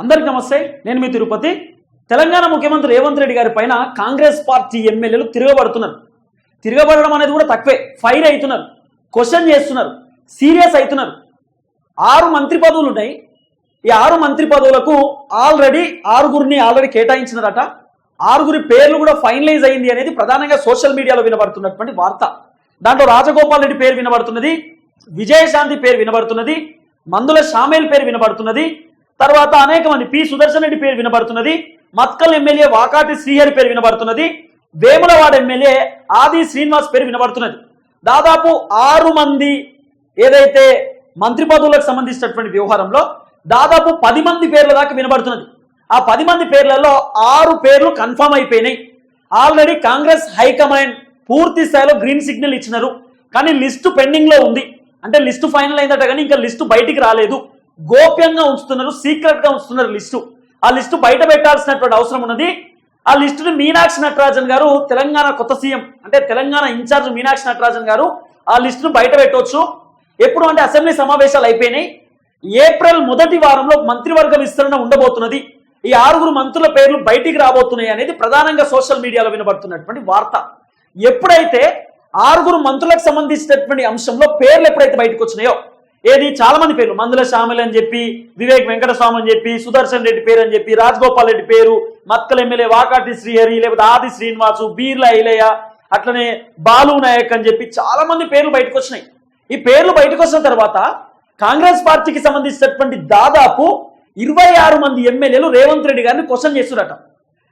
అందరికీ నమస్తే నేను మీ తిరుపతి. తెలంగాణ ముఖ్యమంత్రి రేవంత్ రెడ్డి గారి పైన కాంగ్రెస్ పార్టీ ఎమ్మెల్యేలు తిరగబడుతున్నారు. తిరగబడడం అనేది కూడా తక్కువే. ఫైర్ అవుతున్నారు. క్వశ్చన్ చేస్తున్నారు. సీరియస్ అవుతున్నారు. ఆరు మంత్రి పదవులు ఉన్నాయి. ఈ ఆరు మంత్రి పదవులకు ఆల్రెడీ ఆరుగురిని ఆల్రెడీ కేటాయించినారట. ఆరుగురి పేర్లు కూడా ఫైనలైజ్ అయింది అనేది ప్రధానంగా సోషల్ మీడియాలో వినబడుతున్నటువంటి వార్త. దాంట్లో రాజగోపాల్ రెడ్డి పేరు వినబడుతున్నది విజయశాంతి పేరు వినబడుతున్నది మందుల షామేల్ పేరు వినబడుతున్నది తర్వాత అనేక మంది పి సుదర్శన్ రెడ్డి పేరు వినబడుతున్నది మత్కల్ ఎమ్మెల్యే వాకాటి శ్రీహరి పేరు వినబడుతున్నది వేములవాడ ఎమ్మెల్యే ఆది శ్రీనివాస్ పేరు వినబడుతున్నది. దాదాపు ఆరు మంది ఏదైతే మంత్రి పదవులకు సంబంధించినటువంటి వ్యవహారంలో దాదాపు పది మంది పేర్ల దాకా వినబడుతున్నది. ఆ పది మంది పేర్లలో ఆరు పేర్లు కన్ఫర్మ్ అయిపోయినాయి. ఆల్రెడీ కాంగ్రెస్ హైకమాండ్ పూర్తి స్థాయిలో గ్రీన్ సిగ్నల్ ఇచ్చినారు. కానీ లిస్టు పెండింగ్లో ఉంది. అంటే లిస్టు ఫైనల్ అయిందట కానీ ఇంకా లిస్టు బయటికి రాలేదు. గోప్యంగా ఉంచుతున్నారు సీక్రెట్గా ఉంచుతున్నారు లిస్టు. ఆ లిస్టు బయట పెట్టాల్సినటువంటి అవసరం ఉన్నది. ఆ లిస్టుని మీనాక్షి నటరాజన్ గారు తెలంగాణ కొత్త సీఎం అంటే తెలంగాణ ఇన్ఛార్జ్ మీనాక్షి నటరాజన్ గారు ఆ లిస్టును బయట పెట్టవచ్చు ఎప్పుడు అంటే అసెంబ్లీ సమావేశాలు అయిపోయినాయి. ఏప్రిల్ మొదటి వారంలో మంత్రివర్గ విస్తరణ ఉండబోతున్నది. ఈ ఆరుగురు మంత్రుల పేర్లు బయటికి రాబోతున్నాయి అనేది ప్రధానంగా సోషల్ మీడియాలో వినబడుతున్నటువంటి వార్త. ఎప్పుడైతే ఆరుగురు మంత్రులకు సంబంధించినటువంటి అంశంలో పేర్లు ఎప్పుడైతే బయటకు వచ్చినాయో ఏది? చాలా మంది పేర్లు. మందుల శ్యామల్ అని చెప్పి వివేక్ వెంకటస్వామి అని చెప్పి సుదర్శన్ రెడ్డి పేరు అని చెప్పి రాజగోపాల్ రెడ్డి పేరు మత్కల్ ఎమ్మెల్యే వాకాటి శ్రీహరి లేకపోతే ఆది శ్రీనివాసు బీర్ల ఐలయ్య అట్లనే బాలు నాయక్ అని చెప్పి చాలా మంది పేర్లు బయటకు వచ్చినాయి. ఈ పేర్లు బయటకు వచ్చిన తర్వాత కాంగ్రెస్ పార్టీకి సంబంధించినటువంటి దాదాపు ఇరవై ఆరు మంది ఎమ్మెల్యేలు రేవంత్ రెడ్డి గారిని క్వశ్చన్ చేస్తున్నట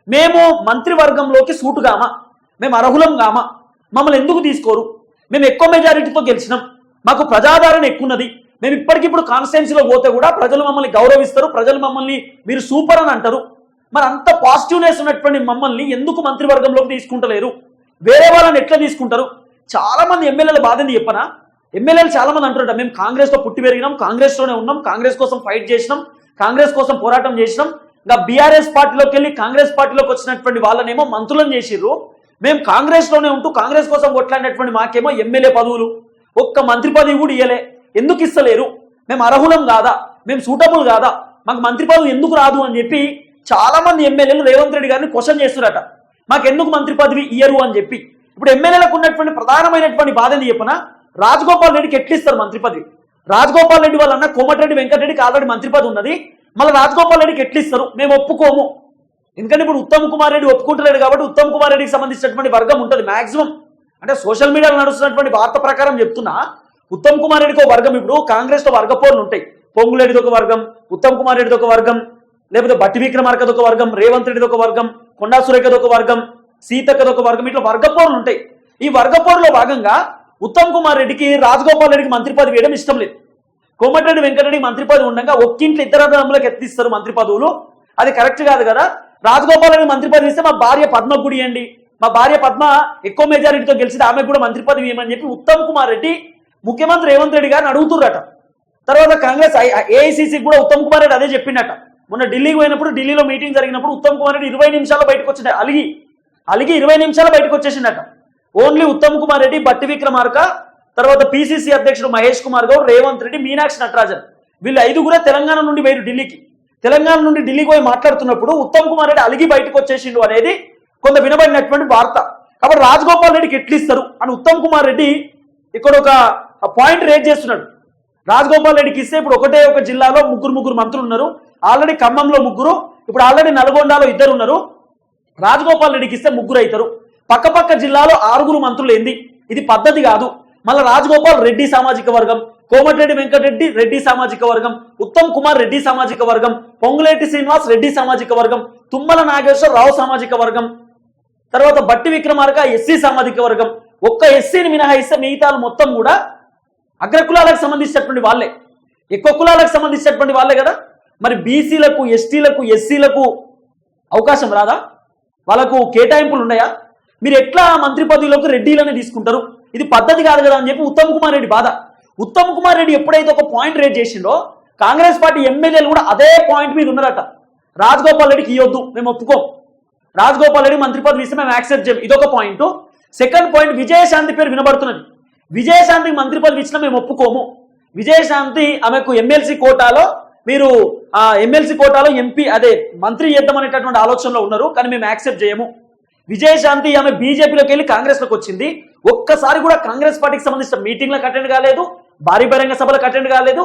మేము మంత్రివర్గంలోకి సూటుగామా మేము అర్హులం గామా? మమ్మల్ని ఎందుకు తీసుకోరు? మేము ఎక్కువ మెజారిటీతో గెలిచినాం. మాకు ప్రజాదరణ ఎక్కున్నది మేము ఇప్పటికిప్పుడు కాన్స్టిట్యున్సీలో పోతే కూడా ప్రజలు మమ్మల్ని గౌరవిస్తారు ప్రజలు మమ్మల్ని మీరు సూపర్ అని అంటారు. మరి అంత పాజిటివ్నెస్ ఉన్నటువంటి మమ్మల్ని ఎందుకు మంత్రివర్గంలోకి తీసుకుంటలేరు? వేరే వాళ్ళని ఎట్లా తీసుకుంటారు? చాలా మంది ఎమ్మెల్యేల బాధని చెప్పనా? ఎమ్మెల్యేలు చాలా మంది మేము కాంగ్రెస్లో పుట్టి పెరిగినాం కాంగ్రెస్లోనే ఉన్నాం కాంగ్రెస్ కోసం ఫైట్ చేసినాం కాంగ్రెస్ కోసం పోరాటం చేసినాం ఇంకా బీఆర్ఎస్ పార్టీలోకి వెళ్ళి కాంగ్రెస్ పార్టీలోకి వచ్చినటువంటి వాళ్ళనేమో మంత్రులను చేసిర్రు. మేము కాంగ్రెస్లోనే ఉంటూ కాంగ్రెస్ కోసం కొట్లాడినటువంటి మాకేమో ఎమ్మెల్యే పదవులు. ఒక్క మంత్రి పదవి కూడా ఇయ్యలే. ఎందుకు ఇస్తలేరు? మేము అర్హులం కాదా? మేము సూటబుల్ కాదా? మాకు మంత్రి పదవి ఎందుకు రాదు అని చెప్పి చాలా మంది ఎమ్మెల్యేలు రేవంత్ రెడ్డి గారిని క్వశ్చన్ చేస్తున్నారట. మాకు ఎందుకు మంత్రి పదవి ఇయ్యరు అని చెప్పి. ఇప్పుడు ఎమ్మెల్యేలకు ఉన్నటువంటి ప్రధానమైనటువంటి బాధ ఏంది చెప్పిన? రాజగోపాల్ రెడ్డికి ఎట్లిస్తారు మంత్రి పదవి? రాజగోపాల్ రెడ్డి వాళ్ళ అన్న కోమటిరెడ్డి వెంకటరెడ్డికి ఆల్రెడీ మంత్రి పదవి ఉన్నది. మళ్ళీ రాజగోపాల్ రెడ్డికి ఎట్లా ఇస్తారు? మేము ఒప్పుకోము. ఎందుకంటే ఇప్పుడు ఉత్తమ్ కుమార్ రెడ్డి ఒప్పుకుంటలేడు కాబట్టి ఉత్తమ్ కుమార్ రెడ్డికి సంబంధించినటువంటి వర్గం ఉంటుంది మాక్సిమం. అంటే సోషల్ మీడియాలో నడుస్తున్నటువంటి వార్త ప్రకారం చెప్తున్నా ఉత్తమ్ కుమార్ రెడ్డికి ఒక వర్గం. ఇప్పుడు కాంగ్రెస్లో వర్గపోర్లు ఉంటాయి. పొంగులేడిది ఒక వర్గం ఉత్తమ్ కుమార్ రెడ్డిది ఒక వర్గం లేకపోతే బట్టి విక్రమార్కది ఒక వర్గం రేవంత్ రెడ్డిది ఒక వర్గం కొండా సురేఖది ఒక వర్గం సీతక్కది ఒక వర్గం ఇట్లా వర్గపోర్లు ఉంటాయి. ఈ వర్గపోరులో భాగంగా ఉత్తమ్ కుమార్ రెడ్డికి రాజగోపాల్ రెడ్డికి మంత్రి పదవి వేయడం ఇష్టం లేదు. కోమటిరెడ్డి వెంకటరెడ్డి మంత్రి పదవి ఉండగా ఒక్కింట్లో ఇద్దరు అన్నదమ్ములకు ఎత్తిస్తారు మంత్రి పదవులు. అది కరెక్ట్ కాదు కదా? రాజగోపాల్ రెడ్డి మంత్రి పదవి ఇస్తే మా భార్య పద్మ గుడి అండి మా భార్య పద్మ ఎక్కువ మెజారిటీతో గెలిచింది ఆమెకు కూడా మంత్రి పదవి ఇవ్వమని చెప్పి ఉత్తమ్ కుమార్ రెడ్డి ముఖ్యమంత్రి రేవంత్ రెడ్డి గారిని అడుగుతుర్రట. తర్వాత కాంగ్రెస్ ఏఐసిసి కూడా ఉత్తమ్ కుమార్ రెడ్డి అదే చెప్పిండట. మొన్న ఢిల్లీకి పోయినప్పుడు ఢిల్లీలో మీటింగ్ జరిగినప్పుడు ఉత్తమ్ కుమార్ రెడ్డి ఇరవై నిమిషాలు బయటకు వచ్చిండ. అలిగి అలిగి ఇరవై నిమిషాలు బయటకు వచ్చేసిండట. ఓన్లీ ఉత్తమ్ కుమార్ రెడ్డి బట్టి విక్రమార్క తర్వాత పిసిసి అధ్యక్షుడు మహేష్ కుమార్ గౌడ్ రేవంత్ రెడ్డి మీనాక్షి నటరాజన్. వీళ్ళు ఐదుగురే తెలంగాణ నుండి వేరు ఢిల్లీకి. తెలంగాణ నుండి ఢిల్లీకి పోయి మాట్లాడుతున్నప్పుడు ఉత్తమ్ కుమార్ రెడ్డి అలిగి బయటకు వచ్చేసిండు అనేది కొంత వినబడినటువంటి వార్త. కాబట్టి రాజగోపాల్ రెడ్డికి ఎట్లిస్తారు అని ఉత్తమ్ కుమార్ రెడ్డి ఇక్కడ ఒక ఆ పాయింట్ రేజ్ చేస్తున్నాడు. రాజగోపాల్ రెడ్డికి ఇస్తే ఇప్పుడు ఒకటే ఒక జిల్లాలో ముగ్గురు ముగ్గురు మంత్రులు ఉన్నారు. ఆల్రెడీ ఖమ్మంలో ముగ్గురు ఇప్పుడు ఆల్రెడీ నల్గొండలో ఇద్దరు ఉన్నారు. రాజగోపాల్ రెడ్డికి ఇస్తే ముగ్గురు అవుతారు. పక్కపక్క జిల్లాలో ఆరుగురు మంత్రులు ఏంది? ఇది పద్ధతి కాదు. మళ్ళీ రాజగోపాల్ రెడ్డి సామాజిక వర్గం కోమటిరెడ్డి వెంకటరెడ్డి రెడ్డి సామాజిక వర్గం ఉత్తమ్ కుమార్ రెడ్డి సామాజిక వర్గం పొంగులేటి శ్రీనివాస్ రెడ్డి సామాజిక వర్గం తుమ్మల నాగేశ్వరరావు సామాజిక వర్గం తర్వాత బట్టి విక్రమార్క ఎస్సీ సామాజిక వర్గం. ఒక్క ఎస్సీని మినహాయిస్తే మిగతాలు మొత్తం కూడా అగ్రకులాలకు సంబంధించినటువంటి వాళ్ళే. ఎక్కువ కులాలకు సంబంధించినటువంటి వాళ్ళే కదా? మరి బీసీలకు ఎస్టీలకు ఎస్సీలకు అవకాశం రాదా? వాళ్ళకు కేటాయింపులు ఉన్నాయా? మీరు ఎట్లా మంత్రి పదవిలోకి రెడ్డిలనే తీసుకుంటారు? ఇది పద్ధతి కాదు కదా అని చెప్పి ఉత్తమ్ కుమార్ రెడ్డి బాధ. ఉత్తమ్ కుమార్ రెడ్డి ఎప్పుడైతే ఒక పాయింట్ రేట్ చేసిండో కాంగ్రెస్ పార్టీ ఎమ్మెల్యేలు కూడా అదే పాయింట్ మీద ఉన్నారట. రాజగోపాల్ రెడ్డికి ఇవ్వద్దు మేము ఒప్పుకోం. రాజగోపాల్ రెడ్డి మంత్రి పదవి ఇస్తే మేము యాక్సెప్ట్ చేయం. ఇదొక పాయింట్. సెకండ్ పాయింట్ విజయశాంతి పేరు వినబడుతున్నది. విజయశాంతికి మంత్రి పదవి ఇచ్చిన మేము ఒప్పుకోము. విజయశాంతి ఆమెకు ఎమ్మెల్సీ కోటాలో మీరు ఆ ఎమ్మెల్సీ కోటాలో ఎంపీ అదే మంత్రి చేద్దామనేటటువంటి ఆలోచనలో ఉన్నారు కానీ మేము యాక్సెప్ట్ చేయము. విజయశాంతి ఆమె బీజేపీలోకి వెళ్ళి కాంగ్రెస్లోకి వచ్చింది. ఒక్కసారి కూడా కాంగ్రెస్ పార్టీకి సంబంధించిన మీటింగ్లకు అటెండ్ కాలేదు భారీ బహిరంగ సభలకు అటెండ్ కాలేదు.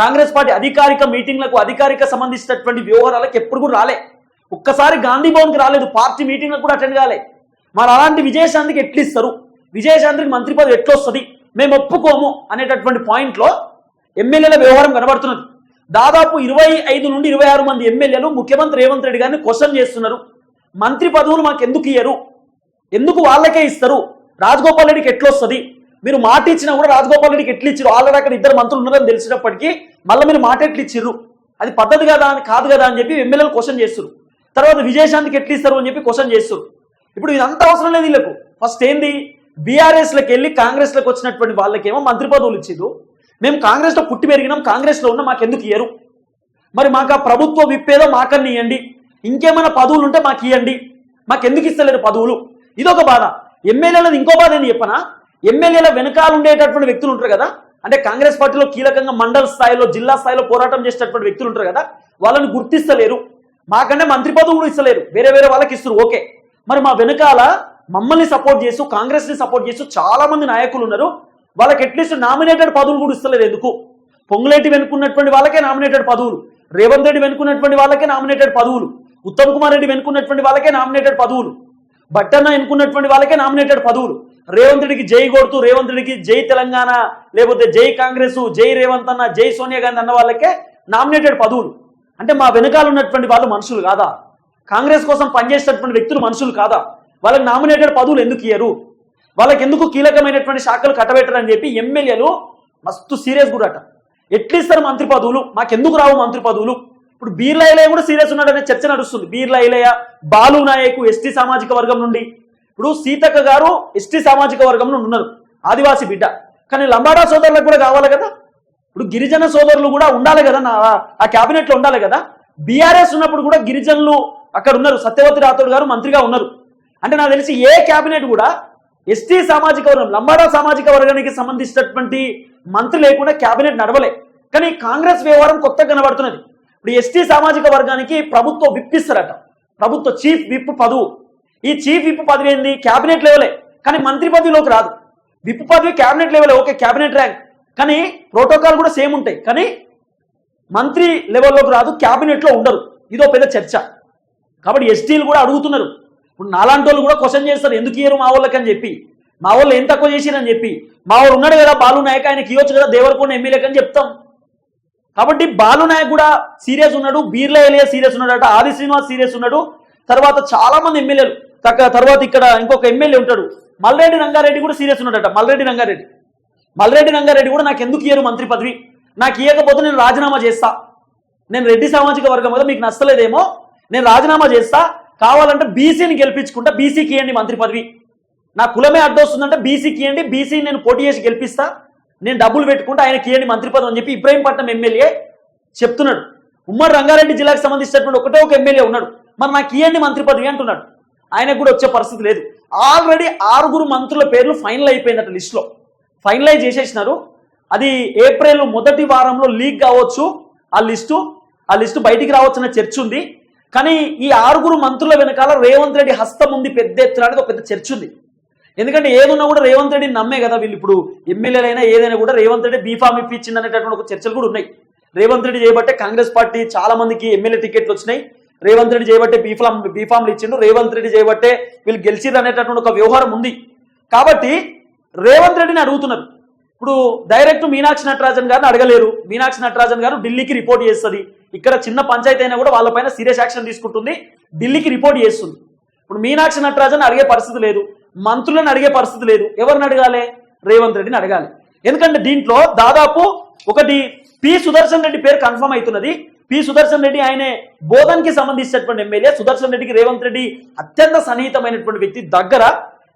కాంగ్రెస్ పార్టీ అధికారిక మీటింగ్లకు అధికారిక సంబంధించినటువంటి వ్యవహారాలకు ఎప్పుడు కూడా రాలే. ఒక్కసారి గాంధీ భవన్కి రాలేదు పార్టీ మీటింగ్లకు కూడా అటెండ్ కాలే. మరి అలాంటి విజయశాంతికి ఎట్లు ఇస్తారు విజయశాంతికి మంత్రి పదవి ఎట్లా వస్తుంది మేము ఒప్పుకోము అనేటటువంటి పాయింట్లో ఎమ్మెల్యేల వ్యవహారం కనబడుతున్నది. దాదాపు ఇరవై ఐదు నుండి ఇరవై ఆరు మంది ఎమ్మెల్యేలు ముఖ్యమంత్రి రేవంత్ రెడ్డి గారిని క్వశ్చన్ చేస్తున్నారు. మంత్రి పదవులు మాకు ఎందుకు ఇయ్యరు? ఎందుకు వాళ్ళకే ఇస్తారు? రాజగోపాల్ రెడ్డికి ఎట్లా వస్తుంది మీరు మాట ఇచ్చినా కూడా రాజగోపాల్ రెడ్డికి ఎట్లు ఇచ్చారు ఆల్రెడీ అక్కడ ఇద్దరు మంత్రులు ఉన్నారని తెలిసినప్పటికీ మళ్ళీ మీరు మాట ఎట్లు ఇచ్చిర్రు అది పద్ధతి కదా అని కాదు కదా అని చెప్పి ఎమ్మెల్యేలు క్వశ్చన్ చేస్తారు తర్వాత విజయశాంతికి ఎట్లు ఇస్తారు అని చెప్పి క్వశ్చన్ చేస్తారు ఇప్పుడు ఇదంతా అవసరం లేదు వీళ్ళకు. ఫస్ట్ ఏంది? బీఆర్ఎస్లోకి వెళ్ళి కాంగ్రెస్లోకి వచ్చినటువంటి వాళ్ళకేమో మంత్రి పదవులు ఇచ్చేదు మేము కాంగ్రెస్లో పుట్టి పెరిగినాం కాంగ్రెస్లో ఉన్న మాకు ఎందుకు ఇయ్యరు? మరి మాకు ఆ ప్రభుత్వ విప్పేదో మాకన్నా ఇవ్వండి ఇంకేమైనా పదవులు ఉంటే మాకు ఇవ్వండి మాకెందుకు ఇస్తలేరు పదవులు? ఇదొక బాధ. ఎమ్మెల్యేలది ఇంకో బాధ ఏంది చెప్పనా? ఎమ్మెల్యేల వెనకాల ఉండేటటువంటి వ్యక్తులు ఉంటారు కదా? అంటే కాంగ్రెస్ పార్టీలో కీలకంగా మండల స్థాయిలో జిల్లా స్థాయిలో పోరాటం చేసేటటువంటి వ్యక్తులు ఉంటారు కదా? వాళ్ళని గుర్తిస్తలేరు. మాకంటే మంత్రి పదవులు ఇస్తలేరు. వేరే వేరే వాళ్ళకి ఇస్తారు. ఓకే. మరి మా వెనకాల మమ్మల్ని సపోర్ట్ చేస్తూ కాంగ్రెస్ని సపోర్ట్ చేస్తూ చాలా మంది నాయకులు ఉన్నారు. వాళ్ళకి అట్లీస్ట్ నామినేటెడ్ పదవులు కూడా ఇస్తలేదు ఎందుకు? పొంగులేటి వెనుకున్నటువంటి వాళ్ళకే నామినేటెడ్ పదవులు. రేవంత్ రెడ్డి వెనుకున్నటువంటి వాళ్ళకే నామినేటెడ్ పదవులు. ఉత్తమ్ కుమార్ రెడ్డి వెనుకున్నటువంటి వాళ్ళకే నామినేటెడ్ పదవులు. బట్టన్న ఎన్నుకున్నటువంటి వాళ్ళకే నామినేటెడ్ పదవులు. రేవంత్ రెడ్డికి జై కొడుతూ రేవంత్ రెడ్డికి జై తెలంగాణ లేకపోతే జై కాంగ్రెస్ జై రేవంత్ అన్న జై సోనియా గాంధీ అన్న వాళ్ళకే నామినేటెడ్ పదవులు. అంటే మా వెనకాల ఉన్నటువంటి వాళ్ళు మనుషులు కాదా? కాంగ్రెస్ కోసం పనిచేసేటటువంటి వ్యక్తులు మనుషులు కాదా? వాళ్ళకి నామినేటెడ్ పదవులు ఎందుకు ఇయ్యరు? వాళ్ళకి ఎందుకు కీలకమైనటువంటి శాఖలు కట్టబెట్టరని చెప్పి ఎమ్మెల్యేలు మస్తు సీరియస్ కూడా అట ఎట్లిస్తారు మంత్రి పదవులు? మాకెందుకు రావు మంత్రి పదవులు? ఇప్పుడు బీర్లా ఇలయ కూడా సీరియస్ ఉన్నాడనే చర్చ నడుస్తుంది. బీర్లా ఇలయ బాలు నాయకు ఎస్టీ సామాజిక వర్గం నుండి. ఇప్పుడు సీతక్క గారు ఎస్టీ సామాజిక వర్గం నుండి ఉన్నారు. ఆదివాసీ బిడ్డ. కానీ లంబాడా సోదరులకు కూడా కావాలి కదా? ఇప్పుడు గిరిజన సోదరులు కూడా ఉండాలి కదా? నా ఆ క్యాబినెట్లో ఉండాలి కదా? బీఆర్ఎస్ ఉన్నప్పుడు కూడా గిరిజనులు అక్కడ ఉన్నారు. సత్యవతి రాథోడ్ గారు మంత్రిగా ఉన్నారు. అంటే నాకు తెలిసి ఏ క్యాబినెట్ కూడా ఎస్టీ సామాజిక వర్గం లంబాడా సామాజిక వర్గానికి సంబంధించినటువంటి మంత్రి లేకుండా క్యాబినెట్ నడవలే. కానీ కాంగ్రెస్ వ్యవహారం కొత్తగా కనబడుతున్నది. ఇప్పుడు ఎస్టీ సామాజిక వర్గానికి ప్రభుత్వం విప్పిస్తారట ప్రభుత్వ చీఫ్ విప్ పదవు ఈ చీఫ్ విప్ పదవి ఏంది? క్యాబినెట్ లెవెలే. కానీ మంత్రి పదవిలోకి రాదు. విప్ పదవి క్యాబినెట్ లెవెలే. Okay cabinet rank. కానీ ప్రోటోకాల్ కూడా సేమ్ ఉంటాయి. కానీ మంత్రి లెవెల్లోకి రాదు క్యాబినెట్లో ఉండరు. ఇదో పెద్ద చర్చ. కాబట్టి ఎస్టీలు కూడా అడుగుతున్నారు. ఇప్పుడు నాలాంటి వాళ్ళు కూడా క్వశ్చన్ చేస్తారు ఎందుకు ఇయ్యరు మా వాళ్ళకని చెప్పి. మా వాళ్ళు ఏం తక్కువ చేసిరని చెప్పి. మా వాళ్ళు ఉన్నాడు కదా బాలు నాయక్ ఆయనకి ఇవ్వచ్చు కదా దేవరకొండ ఎమ్మెల్యేకి అని చెప్తాం. కాబట్టి బాలు నాయక్ కూడా సీరియస్ ఉన్నాడు బీర్లా ఎలియా సీరియస్ ఉన్నాడట ఆది శ్రీనివాస్ సీరియస్ ఉన్నాడు. తర్వాత చాలా మంది ఎమ్మెల్యేలు తక్క తర్వాత ఇక్కడ ఇంకొక ఎమ్మెల్యే ఉంటాడు మల్రెడ్డి రంగారెడ్డి కూడా సీరియస్ ఉన్నాడట మల్రెడ్డి రంగారెడ్డి. మల్రెడ్డి రంగారెడ్డి కూడా నాకు ఎందుకు ఇయ్యరు మంత్రి పదవి? నాకు ఇవ్వకపోతే నేను రాజీనామా చేస్తా. నేను రెడ్డి సామాజిక వర్గం కదా మీకు నచ్చలేదేమో? నేను రాజీనామా చేస్తా కావాలంటే బీసీని గెలిపించుకుంటా బీసీకి ఇవ్వండి మంత్రి పదవి. నా కులమే అడ్డొస్తుందంటే బీసీకి ఇవ్వండి బీసీని నేను పోటీ చేసి గెలిపిస్తా. నేను డబ్బులు పెట్టుకుంటా ఆయనకి ఇవ్వండి మంత్రి పదవి అని చెప్పి ఇబ్రాహీంపట్నం ఎమ్మెల్యే చెప్తున్నాడు. ఉమ్మడి రంగారెడ్డి జిల్లాకు సంబంధించినటువంటి ఒకటే ఒక ఎమ్మెల్యే ఉన్నాడు. మరి నాకు ఇవ్వండి మంత్రి పదవి అంటున్నాడు. ఆయనకు కూడా వచ్చే పరిస్థితి లేదు. ఆల్రెడీ ఆరుగురు మంత్రుల పేర్లు ఫైనల్ అయిపోయిందట లిస్టులో. ఫైనలైజ్ చేసేసినారు. అది ఏప్రిల్ మొదటి వారంలో లీక్ కావచ్చు ఆ లిస్టు. ఆ లిస్టు బయటికి రావచ్చు రావచ్చున్న చర్చ ఉంది. కానీ ఈ ఆరుగురు మంత్రుల వెనకాల రేవంత్ రెడ్డి హస్తం ఉంది పెద్ద ఎత్తున అనేది ఒక పెద్ద చర్చ ఉంది. ఎందుకంటే ఏదున్నా కూడా రేవంత్ రెడ్డిని నమ్మే కదా వీళ్ళు ఇప్పుడు. ఎమ్మెల్యేలైనా ఏదైనా కూడా రేవంత్ రెడ్డి బీఫామ్ ఇప్పించింది అనేటటువంటి ఒక చర్చలు కూడా ఉన్నాయి. రేవంత్ రెడ్డి చేయబట్టే కాంగ్రెస్ పార్టీ చాలా మందికి ఎమ్మెల్యే టికెట్లు వచ్చినాయి. రేవంత్ రెడ్డి చేయబట్టే బీఫామ్ బీఫామ్లు ఇచ్చిండు. రేవంత్ రెడ్డి చేయబట్టే వీళ్ళు గెలిచిరు అనేటటువంటి ఒక వ్యవహారం ఉంది. కాబట్టి రేవంత్ రెడ్డిని అడుగుతున్నారు. ఇప్పుడు డైరెక్ట్ మీనాక్షి నటరాజన్ గారిని అడగలేరు. మీనాక్షి నటరాజన్ గారు ఢిల్లీకి రిపోర్ట్ చేస్తుంది. ఇక్కడ చిన్న పంచాయతీ అయినా కూడా వాళ్ళపైన సీరియస్ యాక్షన్ తీసుకుంటుంది. ఢిల్లీకి రిపోర్ట్ చేస్తుంది. ఇప్పుడు మీనాక్షి నటరాజన్ అడిగే పరిస్థితి లేదు. మంత్రులను అడిగే పరిస్థితి లేదు. ఎవరిని అడగాలి? రేవంత్ రెడ్డిని అడగాలి. ఎందుకంటే దీంట్లో దాదాపు ఒకటి పి సుదర్శన్ రెడ్డి పేరు కన్ఫర్మ్ అవుతున్నది. పి సుదర్శన్ రెడ్డి ఆయనే బోధన్కి సంబంధించినటువంటి ఎమ్మెల్యే. సుదర్శన్ రెడ్డికి రేవంత్ రెడ్డి అత్యంత సన్నిహితమైనటువంటి వ్యక్తి దగ్గర.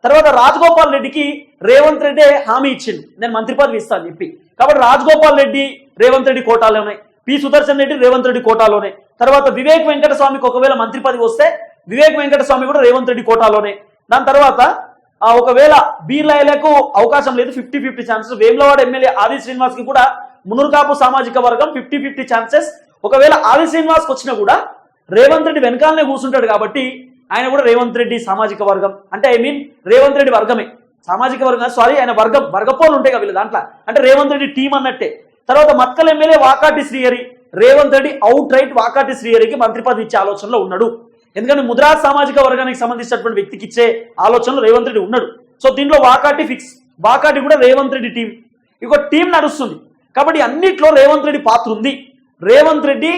తర్వాత రాజగోపాల్ రెడ్డికి రేవంత్ రెడ్డి హామీ ఇచ్చింది నేను మంత్రి పదవి ఇస్తాను చెప్పి. కాబట్టి రాజగోపాల్ రెడ్డి రేవంత్ రెడ్డి కోటాలోనే. పి సుదర్శన్ రెడ్డి రేవంత్ రెడ్డి కోటాలోనే. తర్వాత వివేక్ వెంకటస్వామికి ఒకవేళ మంత్రి పదవి వస్తే వివేక్ వెంకటస్వామి కూడా రేవంత్ రెడ్డి కోటాలోనే. దాని తర్వాత ఒకవేళ బీర్లాయలకు అవకాశం లేదు fifty fifty chances Vemulawada MLA Adi శ్రీనివాస్కి కూడా మునుర్కాపు సామాజిక వర్గం ఫిఫ్టీ ఫిఫ్టీ ఛాన్సెస్ ఒకవేళ ఆది శ్రీనివాస్కి వచ్చినా కూడా రేవంత్ రెడ్డి వెనకాలనే కూర్చుంటాడు కాబట్టి ఆయన కూడా రేవంత్ రెడ్డి సామాజిక వర్గం. అంటే ఐ మీన్ రేవంత్ రెడ్డి వర్గమే. సామాజిక వర్గం సారీ ఆయన వర్గం వర్గపోలు ఉంటాయి కదా వీళ్ళ దాంట్లో. అంటే రేవంత్ రెడ్డి టీం అన్నట్టే. తర్వాత Makthal MLA Vakati Srihari Revanth Reddy out right Vakati శ్రీహరికి మంత్రి పదవి ఇచ్చే ఆలోచనలో ఉన్నాడు. ఎందుకంటే ముద్రా సామాజిక వర్గానికి సంబంధించినటువంటి వ్యక్తికి ఇచ్చే ఆలోచనలో రేవంత్ రెడ్డి ఉన్నాడు. సో దీంట్లో వాకాటి ఫిక్స్ వాకాటి కూడా రేవంత్ రెడ్డి టీం ఇంకో టీం నడుస్తుంది. కాబట్టి అన్నిట్లో రేవంత్ రెడ్డి పాత్ర ఉంది. రేవంత్ రెడ్డి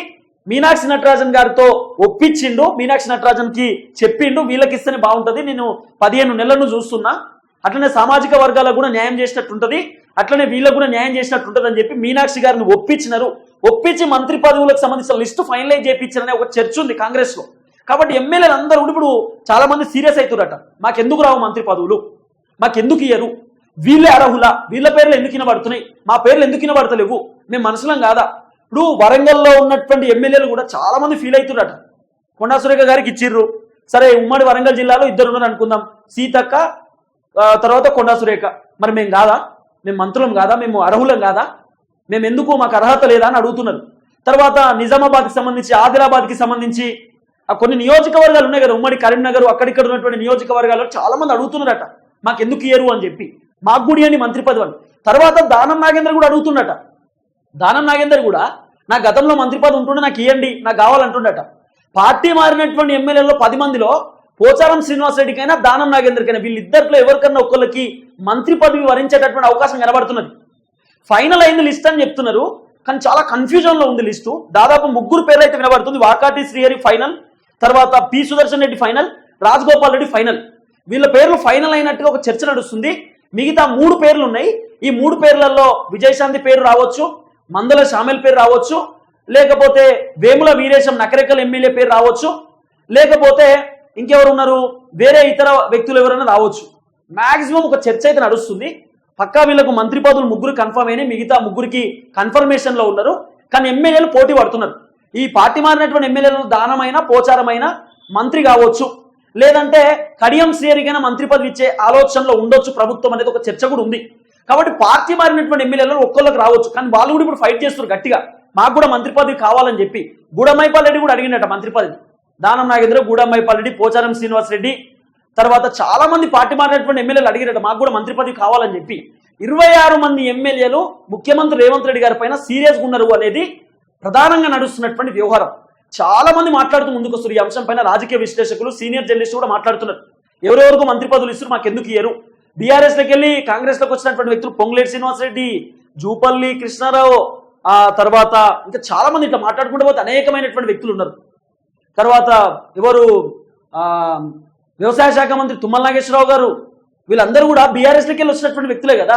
మీనాక్షి నటరాజన్ గారితో ఒప్పించిండు మీనాక్షి నటరాజన్కి చెప్పిండు వీళ్ళకి ఇస్తేనే బాగుంటుంది. నేను పదిహేను నెలలను చూస్తున్నా. అట్లనే సామాజిక వర్గాలకు కూడా న్యాయం చేసినట్టుంటది. అట్లనే వీళ్ళకు కూడా న్యాయం చేసినట్టుంటది అని చెప్పి మీనాక్షి గారిని ఒప్పించినారు. ఒప్పించి మంత్రి పదవులకు సంబంధించిన లిస్టు ఫైనలైజ్ చేయించారనే ఒక చర్చ ఉంది కాంగ్రెస్లో కాబట్టి ఎమ్మెల్యేలు అందరూ ఇప్పుడు చాలా మంది సీరియస్ అవుతారట మాకెందుకు రావు మంత్రి పదవులు? మాకెందుకు ఇయ్యరు? వీళ్ళే అర్హులా? వీళ్ళ పేర్లు ఎందుకు వినబడుతున్నాయి? మా పేర్లు ఎందుకు వినబడతలేవు? మేము మనుషులం కాదా? ఇప్పుడు వరంగల్లో ఉన్నటువంటి ఎమ్మెల్యేలు కూడా చాలా మంది ఫీల్ అవుతున్నారట కొండా సురేఖ గారికి ఇచ్చిర్రు. సరే ఉమ్మడి వరంగల్ జిల్లాలో ఇద్దరు ఉన్నారు అనుకుందాం సీతక్క తర్వాత కొండా సురేఖ. మరి మేము కాదా? మేము మంత్రులం కాదా? మేము అర్హులం కాదా? మేము ఎందుకు మాకు అర్హత లేదా అని అడుగుతున్నారు. తర్వాత నిజామాబాద్కి సంబంధించి ఆదిలాబాద్కి సంబంధించి ఆ కొన్ని నియోజకవర్గాలు ఉన్నాయి కదా ఉమ్మడి కరీంనగర్ అక్కడిక్కడ ఉన్నటువంటి నియోజకవర్గాల్లో చాలా మంది అడుగుతున్నారట. మాకు ఎందుకు ఇయ్యరు అని చెప్పి. మాకు గుడి అని మంత్రి పదవి తర్వాత దానం నాగేందర్ కూడా అడుగుతున్నట దానం నాగేందర్ కూడా నా గతంలో మంత్రి పదవి ఉంటుండే నాకు ఇవ్వండి నాకు కావాలంటుండట. పార్టీ మారినటువంటి ఎమ్మెల్యేలో పది మందిలో పోచారం శ్రీనివాసరెడ్డికైనా దానం నాగేందర్కైనా వీళ్ళిద్దరిలో ఎవరికన్నా ఒక్కళ్ళకి మంత్రి పదవి వరించేటటువంటి అవకాశం కనబడుతున్నది. ఫైనల్ అయింది లిస్ట్ అని చెప్తున్నారు కానీ చాలా కన్ఫ్యూజన్లో ఉంది లిస్టు. దాదాపు ముగ్గురు పేర్లు అయితే వినబడుతుంది. వాకాటి శ్రీహరి ఫైనల్ తర్వాత P Sudarshan Reddy final Rajagopal Reddy final వీళ్ళ పేర్లు ఫైనల్ అయినట్టుగా ఒక చర్చ నడుస్తుంది. మిగతా మూడు పేర్లు ఉన్నాయి. ఈ మూడు పేర్లలో విజయశాంతి పేరు రావచ్చు మందల షామిల్ పేరు రావచ్చు లేకపోతే వేముల వీరేశం నకరేకల్ ఎమ్మెల్యే పేరు రావచ్చు లేకపోతే ఇంకెవరు ఉన్నారు వేరే ఇతర వ్యక్తులు ఎవరైనా రావచ్చు. మాక్సిమం ఒక చర్చ అయితే నడుస్తుంది. పక్కా వీళ్ళకు మంత్రి పదవులు ముగ్గురు కన్ఫర్మ్ అయినాయి. మిగతా ముగ్గురికి కన్ఫర్మేషన్లో ఉన్నారు. కానీ ఎమ్మెల్యేలు పోటీ పడుతున్నారు. ఈ పార్టీ మారినటువంటి ఎమ్మెల్యేలు దానమైన పోచారమైన మంత్రి కావచ్చు. లేదంటే కడియం శ్రేరికైనా మంత్రి పదవి ఇచ్చే ఆలోచనలో ఉండొచ్చు ప్రభుత్వం అనేది ఒక చర్చ కూడా ఉంది. కాబట్టి పార్టీ మారినటువంటి ఎమ్మెల్యేలు ఒక్కళ్ళకి రావచ్చు. కానీ వాళ్ళు కూడా ఇప్పుడు ఫైట్ చేస్తున్నారు గట్టిగా. మాకు కూడా మంత్రి పదవి కావాలని చెప్పి. గూడమ్మైపాల్ రెడ్డి కూడా అడిగినట్ట మంత్రి పదవి. దానం నాగేంద్ర గూడమ్మైపాల్ రెడ్డి పోచారం శ్రీనివాస్ రెడ్డి తర్వాత చాలా మంది పార్టీ మారినటువంటి ఎమ్మెల్యేలు అడిగినట్టు మాకు కూడా మంత్రి పదవి కావాలని చెప్పి ఇరవై ఆరు మంది ఎమ్మెల్యేలు ముఖ్యమంత్రి రేవంత్ రెడ్డి గారి పైన సీరియస్గా ఉన్నారు అనేది ప్రధానంగా నడుస్తున్నటువంటి వ్యవహారం. చాలా మంది మాట్లాడుతూ ముందుకు వస్తారు ఈ అంశం పైన రాజకీయ విశ్లేషకులు సీనియర్ జర్నలిస్ట్ కూడా మాట్లాడుతున్నారు. ఎవరెవరికి మంత్రి పదవులు ఇస్తారు మాకు ఎందుకు ఇయ్యరు? బీఆర్ఎస్లోకి వెళ్ళి కాంగ్రెస్లోకి వచ్చినటువంటి వ్యక్తులు పొంగులేటి శ్రీనివాసరెడ్డి జూపల్లి కృష్ణారావు ఆ తర్వాత ఇంకా చాలా మంది ఇట్లా మాట్లాడుకుంటూ పోతే అనేకమైనటువంటి వ్యక్తులు ఉన్నారు. తర్వాత ఎవరు వ్యవసాయ శాఖ మంత్రి తుమ్మల నాగేశ్వరరావు గారు వీళ్ళందరూ కూడా బీఆర్ఎస్లోకి వెళ్ళి వచ్చినటువంటి వ్యక్తులే కదా.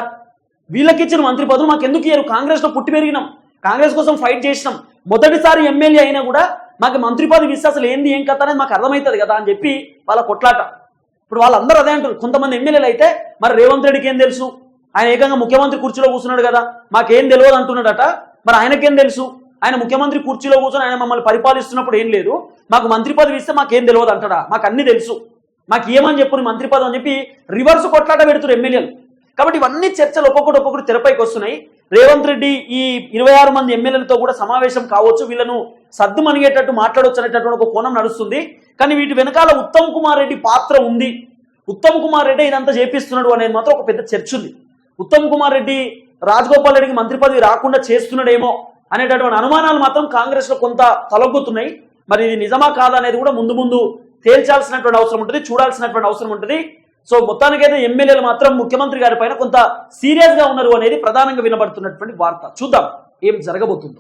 వీళ్ళకి ఇచ్చిన మంత్రి పదవులు మాకు ఎందుకు ఇయ్యరు? కాంగ్రెస్లో పుట్టి పెరిగినాం. కాంగ్రెస్ కోసం ఫైట్ చేసినాం. మొదటిసారి ఎమ్మెల్యే అయినా కూడా మాకు మంత్రి పదవి ఇస్తే అసలు ఏంది ఏం కథ అనేది మాకు అర్థమవుతుంది కదా అని చెప్పి వాళ్ళ కొట్లాట. ఇప్పుడు వాళ్ళందరూ అదే అంటారు కొంతమంది ఎమ్మెల్యేలు అయితే మరి రేవంత్ రెడ్డికి ఏం తెలుసు? ఆయన ఏకంగా ముఖ్యమంత్రి కుర్చీలో కూర్చున్నాడు కదా. మాకేం తెలియదు అంటున్నాడట. మరి ఆయనకేం తెలుసు? ఆయన ముఖ్యమంత్రి కుర్చీలో కూర్చొని ఆయన మమ్మల్ని పరిపాలిస్తున్నప్పుడు ఏం లేదు. మాకు మంత్రి పదవి ఇస్తే మాకేం తెలియదు అంటాడా? మాకు అన్ని తెలుసు. మాకు ఏమని చెప్పు మంత్రి పదం అని చెప్పి రివర్స్ కొట్లాట పెడుతున్నారు ఎమ్మెల్యేలు. కాబట్టి ఇవన్నీ చర్చలు ఒక్కొక్కటి ఒక్కొక్కటి తెరపైకి వస్తున్నాయి. రేవంత్ రెడ్డి ఈ ఇరవై ఆరు మంది ఎమ్మెల్యేలతో కూడా సమావేశం కావచ్చు వీళ్ళను సద్దు మనిగేటట్టు మాట్లాడవచ్చు అనేటటువంటి ఒక కోణం నడుస్తుంది. కానీ వీటి వెనకాల ఉత్తమ్ కుమార్ రెడ్డి పాత్ర ఉంది. ఉత్తమ్ కుమార్ రెడ్డి ఇదంతా చేపిస్తున్నాడు అనేది మాత్రం ఒక పెద్ద చర్చ ఉంది. ఉత్తమ్ కుమార్ రెడ్డి రాజగోపాల్ రెడ్డికి మంత్రి పదవి రాకుండా చేస్తున్నాడేమో అనేటటువంటి అనుమానాలు మాత్రం కాంగ్రెస్లో కొంత తలొగ్గుతున్నాయి. మరి ఇది నిజమా కాదా అనేది కూడా ముందు ముందు తేల్చాల్సినటువంటి అవసరం ఉంటుంది చూడాల్సినటువంటి అవసరం ఉంటుంది. సో మొత్తానికైతే ఎమ్మెల్యేలు మాత్రం ముఖ్యమంత్రి గారి పైన కొంత సీరియస్గా ఉన్నారు అనేది ప్రధానంగా వినబడుతున్నటువంటి వార్త. చూద్దాం ఏం జరగబోతుందో.